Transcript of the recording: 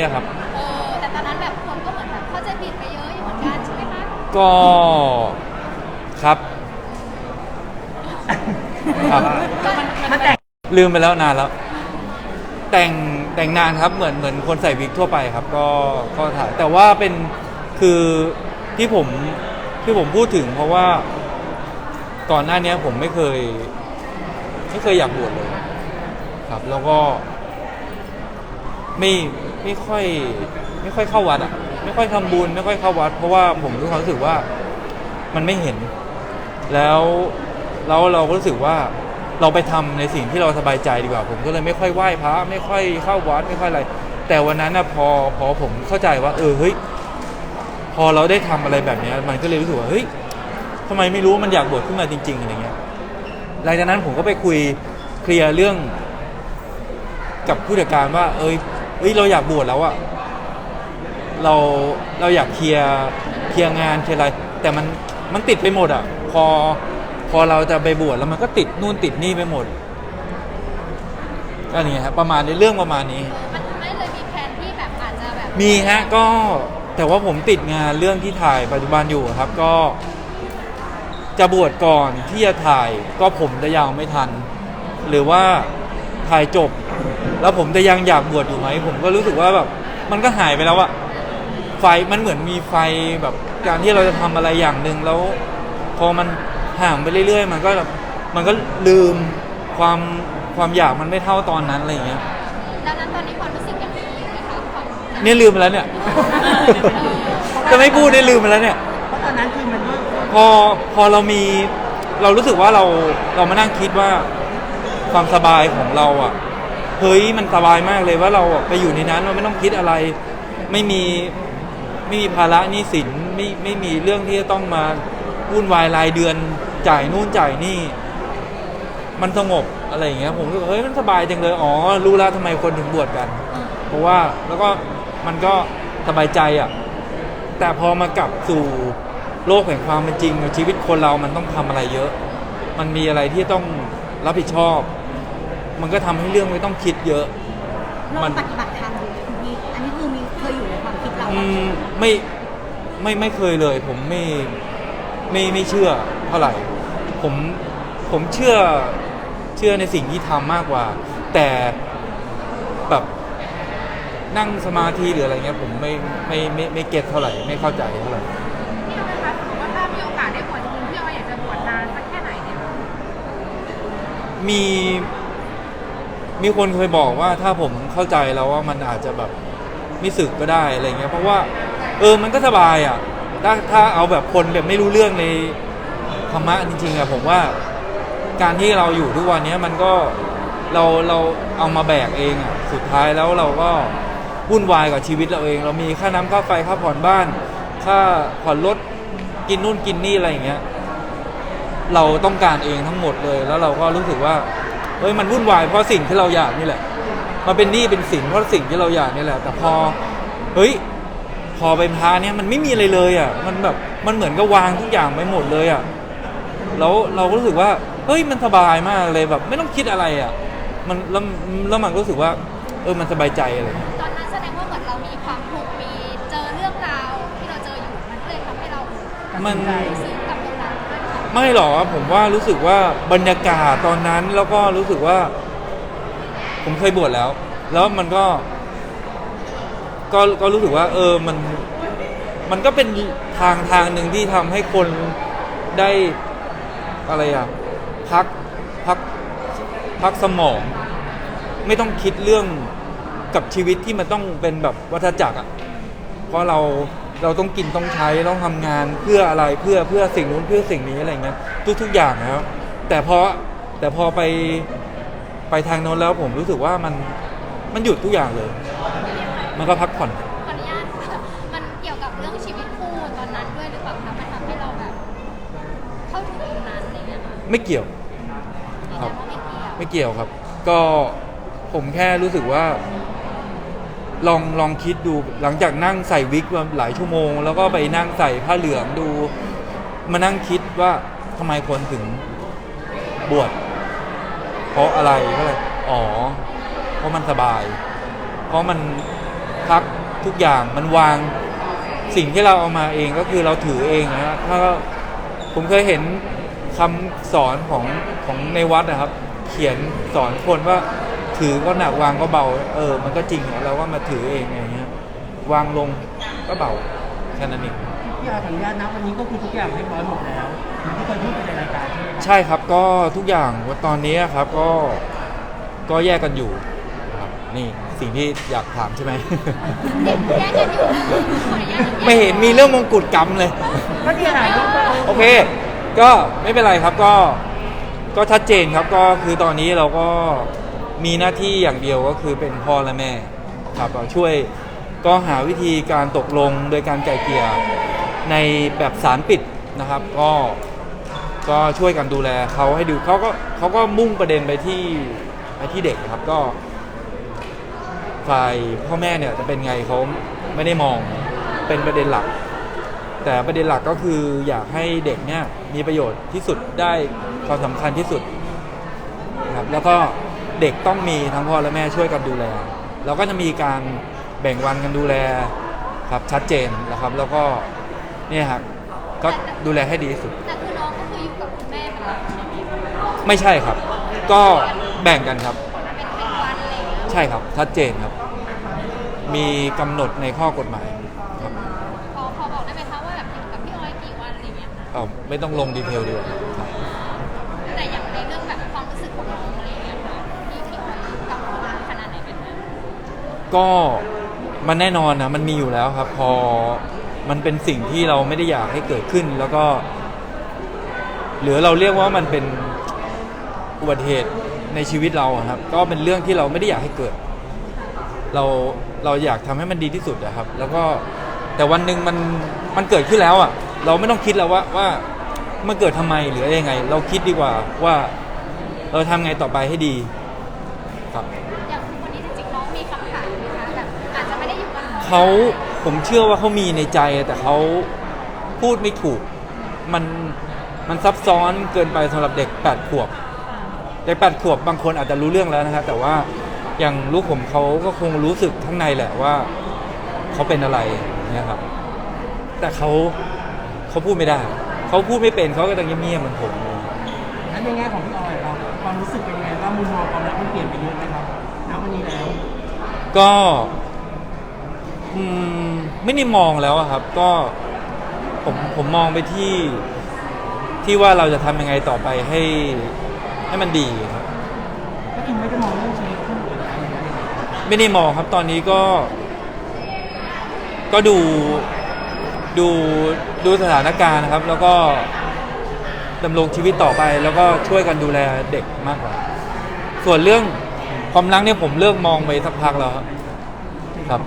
เนี่ยครับเออแต่ตอนนั้นแบบคนก็เหมือนแบบเข้าใจผิดไปเยอะอยู่เหมือนกันใช่ไหมคะก็ครับครับ มันแต่งลืมไปแล้วนานแล้ว แต่งแต่งนานครับเหมือนเหมือนคนใส่วิกทั่วไปครับ ก็ก็ถ่ายแต่ว่าเป็นคือที่ผมที่ผมพูดถึง เพราะว่าก่อนหน้านี้ผมไม่เคย ไม่เคยอยากบวชเลย ครับ แล้วก็ ไม่ไม่ค่อยไม่ค่อยเข้าวัดอะไม่ค่อยทำบุญไม่ค่อยเข้าวัด เพราะว่าผมมีความรู้สึกว่ามันไม่เห็น แล้วแล้วเราก็รู้สึกว่าเราไปทำในสิ่งที่เราสบายใจดีกว่า ผมก็เลยไม่ค่อยไหว้พระไม่ค่อยเข้าวัดไม่ค่อยอะไร แต่วันนั้นนะพอพอผมเข้าใจว่า เออเฮ้ยพอเราได้ทำอะไรแบบนี้มันก็เลยรู้สึกว่าเฮ้ยทำไมไม่รู้มันอยากบวชขึ้นมาจริงๆอะไรเงี้ยหลังจากนั้นผมก็ไปคุยเคลียร์เรื่องกับผู้จัดการว่า เอ้ย เอ้ยเราอยากบวชแล้วอะเราเราอยากเคลียร์เคลียร์งานเคลียร์อะไร แต่มันมันติดไปหมดอะพอพอเราจะไปบวชแล้วมันก็ติดนู่นติดนี่ไปหมดก็นี่ครับประมาณนี้เรื่องประมาณนี้ มันทำให้เลยมีแผนที่แบบอาจจะแบบมีฮะก็แต่ว่าผมติดงานเรื่องที่ถ่ายปัจจุบันอยู่ครับก็ จะบวชก่อนที่จะถ่ายก็ผมจะยาวไม่ทัน หรือว่าถ่ายจบ แล้วผมจะยังอยากบวชอยู่ไหม ผมก็รู้สึกว่าแบบมันก็หายไปแล้วอะไฟมันเหมือนมีไฟแบบการที่เราจะทำอะไรอย่างหนึ่งแล้ว พอมันห่างไปเรื่อย ๆ มันก็มันก็ลืมความความอยากมันไม่เท่าตอนนั้นอะไรอย่างเงี้ยดังนั้นตอนนี้ความรู้สึกยังมีอยู่ไหมคะความเนี่ยลืมไปแล้วเนี่ย จะไม่พูดได้ลืมไปแล้วเนี่ย เพราะตอนนั้นคือมันด้วยพอพอเรามีเรารู้สึกว่าเราเรามานั่งคิดว่าความสบายของเราอะ เฮ้ยมันสบายมากเลยว่าเราไปอยู่ในนั้นเราไม่ต้องคิดอะไร ไม่มีไม่มีภาระหนี้สินไม่ไม่มีเรื่องที่จะต้องมาวุ่นวายรายเดือนจ่ายนู่นจ่ายนี่ มันสงบอะไรอย่างเงี้ยผมรู้สึกว่าเฮ้ยมันสบายจังเลยอ๋อรู้แล้วทำไมคนถึงบวชกัน เพราะว่าแล้วก็มันก็สบายใจอะแต่พอมากลับสู่โลกแห่งความเป็นจริงชีวิตคนเรามันต้องทำอะไรเยอะ มันมีอะไรที่ต้องรับผิดชอบ มันก็ทำให้เรื่องไม่ต้องคิดเยอะ ลอมังนปฏิบัติธรรมดูคุณพี่อันนี้คือมีเคยอยู่ในความคิดเราอืว่ามไม่ไม่ไม่เคยเลย ผมไม่ไม่ไม่เชื่อเท่าไหร่ ผมผมเชื่อเชื่อในสิ่งที่ทำมากกว่า แต่แบบนั่งสมาธิหรืออะไรเงี้ย ผมไม่ไม่ไม่ไม่เก็ตเท่าไหร่ ไม่เข้าใจเท่าไหร่ พี่เอาไหมคะสมมติว่าถ้ามีโอกาสได้บวชจริงๆพี่เอาอยากจะบวชนานสักแค่ไหนเนี่ยมี มีคนเคยบอกว่าถ้าผมเข้าใจแล้วว่ามันอาจจะแบบไม่สึกก็ได้อะไรเงี้ยเพราะว่า เออมันก็สบายอะถ้าถ้าเอาแบบคนแบบไม่รู้เรื่องในธรรมะจริงๆอะผมว่าการที่เราอยู่ทุกวันนี้มันก็เราเราเอามาแบกเองอะสุดท้ายแล้วเราก็วุ่นวายกับชีวิตเราเอง เรามีค่าน้ำค่าไฟค่าผ่อนบ้าน ค่าผ่อนรถกินนู่นกินนี่อะไรอย่างเงี้ย เราต้องการเองทั้งหมดเลย แล้วเราก็รู้สึกว่า เฮ้ยมันวุ่นวายเพราะสิ่งที่เราอยากนี่แหละ มันเป็นหนี้เป็นสินเพราะสิ่งที่เราอยากนี่แหละ แต่พอเฮ้ยพอไปพาเนี่ยมันไม่มีอะไรเลยอะ มันแบบมันเหมือนกับวางทุกอย่างไปหมดเลยอะแล้วเราก็รู้สึกว่าเฮ้ยมันสบายมากเลยแบบ ไม่ต้องคิดอะไรอะ มันแล้วแล้วมันก็รู้สึกว่า เออมันสบายใจอะไรอย่างเงี้ยตอนนั้นแสดงว่าเหมือนเรามีความทุกข์มีเจอเรื่องราวที่เราเจออยู่มันก็เลยทำให้เรามันซึ้งกับตรงนั้นด้วยค่ะ ไม่หรอกผมว่ารู้สึกว่าบรรยากาศตอนนั้นแล้วก็รู้สึกว่า ผมเคยบวชแล้ว แล้วมันก็ ก็ก็รู้สึกว่า เออมัน มันก็เป็นทางทางหนึ่งที่ทำให้คนได้อะไรอะพักพักพักสมอง ไม่ต้องคิดเรื่องกับชีวิตที่มันต้องเป็นแบบวัฏจักรอะเพราะเรา เราต้องกินต้องใช้ต้องทำงานเพื่ออะไรเพื่อเพื่อสิ่งนู้นเพื่อสิ่งนี้อะไรเงี้ยทุกทุกอย่างนะครับแต่พอแต่พอไปไปทางโน้นแล้วผมรู้สึกว่ามันมันหยุดทุกอย่างเลย มันก็พักผ่อนขออนุญาตค่ะมันเกี่ยวกับเรื่องชีวิตคู่ตอนนั้นด้วยหรือเปล่าคะมันทำให้เราแบบ เข้าถึงตรงนั้นอะไรเงี้ยค่ะไม่เกี่ยวครับแต่ว่าไม่เกี่ยวไม่เกี่ยวครับ ก็ผมแค่รู้สึกว่า ลองลองคิดดูหลังจากนั่งใส่วิกมาหลายชั่วโมง แล้วก็ไปนั่งใส่ผ้าเหลืองดู มานั่งคิดว่าทำไมคนถึงบวชเพราะอะไรก็เลยอ๋อ เพราะมันสบาย เพราะมันพักทุกอย่างมันวางสิ่งที่เราเอามาเองก็คือเราถือเองนะฮะถ้าผมเคยเห็นคำสอนของของในวัดนะครับ เขียนสอนคนว่า ถือก็หนักวางก็เบา เออ มันก็จริงอะเราว่ามาถือเองอย่างเงี้ยวางลงก็เบาแค่นั้นเองพี่อาขออนุญาตนะวันนี้ก็คือทุกอย่างเรียบร้อยหมดแล้วเหมือนที่เคยพูดไปในรายการใช่ไหมครับใช่ครับก็ทุกอย่างว่าตอนนี้ครับก็ก็แยกกันอยู่ครับนี่สิ่งที่อยากถามใช่ไหม แยกกันอยู่ขออนุญาตแยกไม่เห็นมีเรื่องมงกุฎกรรมเลย ก็ที่ไหนก็เอาโอเค ก็ไม่เป็นไรครับก็ก็ชัดเจนครับก็คือตอนนี้เราก็ มีหน้าที่อย่างเดียวก็คือเป็นพ่อและแม่ครับช่วยก็หาวิธีการตกลงโดยการไกลเกลี่ยในแบบสารปิดนะครับ ก็ก็ช่วยกันดูแลเขาให้ดูเขาก็เขาก็มุ่งประเด็นไปที่ไปที่เด็กครับก็ ฝ่ายพ่อแม่เนี่ยจะเป็นไงเขาไม่ได้มองเป็นประเด็นหลัก แต่ประเด็นหลักก็คืออยากให้เด็กเนี่ยมีประโยชน์ที่สุดได้ความสำคัญที่สุดนะครับแล้วก็ เด็กต้องมีทั้งพ่อและแม่ช่วยกันดูแล เราก็จะมีการแบ่งวันกันดูแลครับชัดเจนนะครับ แล้วก็เนี่ยครับก็ดูแลให้ดีที่สุด แต่คือน้องก็คืออยู่กับคุณแม่เป็นหลักใช่ไหมคะไม่ใช่ครับ ก็แบ่งกันครับ เป็นเป็นวันอะไรอย่างเงี้ยใช่ครับชัดเจนครับ มีกำหนดในข้อกฎหมายครับพอพอบอกได้ไหมคะว่าแบบอยู่กับพี่ออยกี่วันอะไรอย่างเงี้ยค่ะเอาไม่ต้องลงดีเทลดีกว่าครับ แต่อย่างในเรื่องแบบความรู้สึกของน้อง ก็มันแน่นอนนะมันมีอยู่แล้วครับ พอมันเป็นสิ่งที่เราไม่ได้อยากให้เกิดขึ้น แล้วก็หรือเราเรียกว่ามันเป็นอุบัติเหตุในชีวิตเราครับ ก็เป็นเรื่องที่เราไม่ได้อยากให้เกิด เราเราอยากทำให้มันดีที่สุดนะครับ แล้วก็แต่วันหนึ่งมันมันเกิดขึ้นแล้วอะ เราไม่ต้องคิดแล้วว่าว่ามันเกิดทำไมหรืออะไรยังไง เราคิดดีกว่าว่า เราทำไงต่อไปให้ดีครับ เขาผมเชื่อว่าเขามีในใจแต่เขาพูดไม่ถูก มันมันซับซ้อนเกินไปสำหรับเด็ก 8 ขวบ เด็ก 8 ขวบบางคนอาจจะรู้เรื่องแล้วนะครับแต่ว่าอย่างลูกผมเขาก็คงรู้สึกข้างในแหละว่าเขาเป็นอะไรเนี่ยครับ แต่เขาเขาพูดไม่ได้ เขาพูดไม่เป็นเขาก็ต้องเงียบๆเหมือนผมแล้วในแง่ของพี่ออยเราความรู้สึกเป็นยังไงว่ามุมมองความรักมันเปลี่ยนไปเยอะไหมครับณวันนี้แล้ว ก็ อืมไม่ได้มองแล้วอะครับ ก็ผมผมมองไปที่ที่ว่าเราจะทำยังไงต่อไปให้ให้มันดีครับ ก็อินไม่ได้มองเรื่องชีวิตคู่อะไรอย่างเงี้ยไม่ได้มองครับตอนนี้ก็ ก็ดูดูดูสถานการณ์นะครับ แล้วก็ดำรงชีวิตต่อไป แล้วก็ช่วยกันดูแลเด็กมากกว่า ส่วนเรื่องความรักเนี่ยผมเลิกมองไปสักพักแล้วครับครับ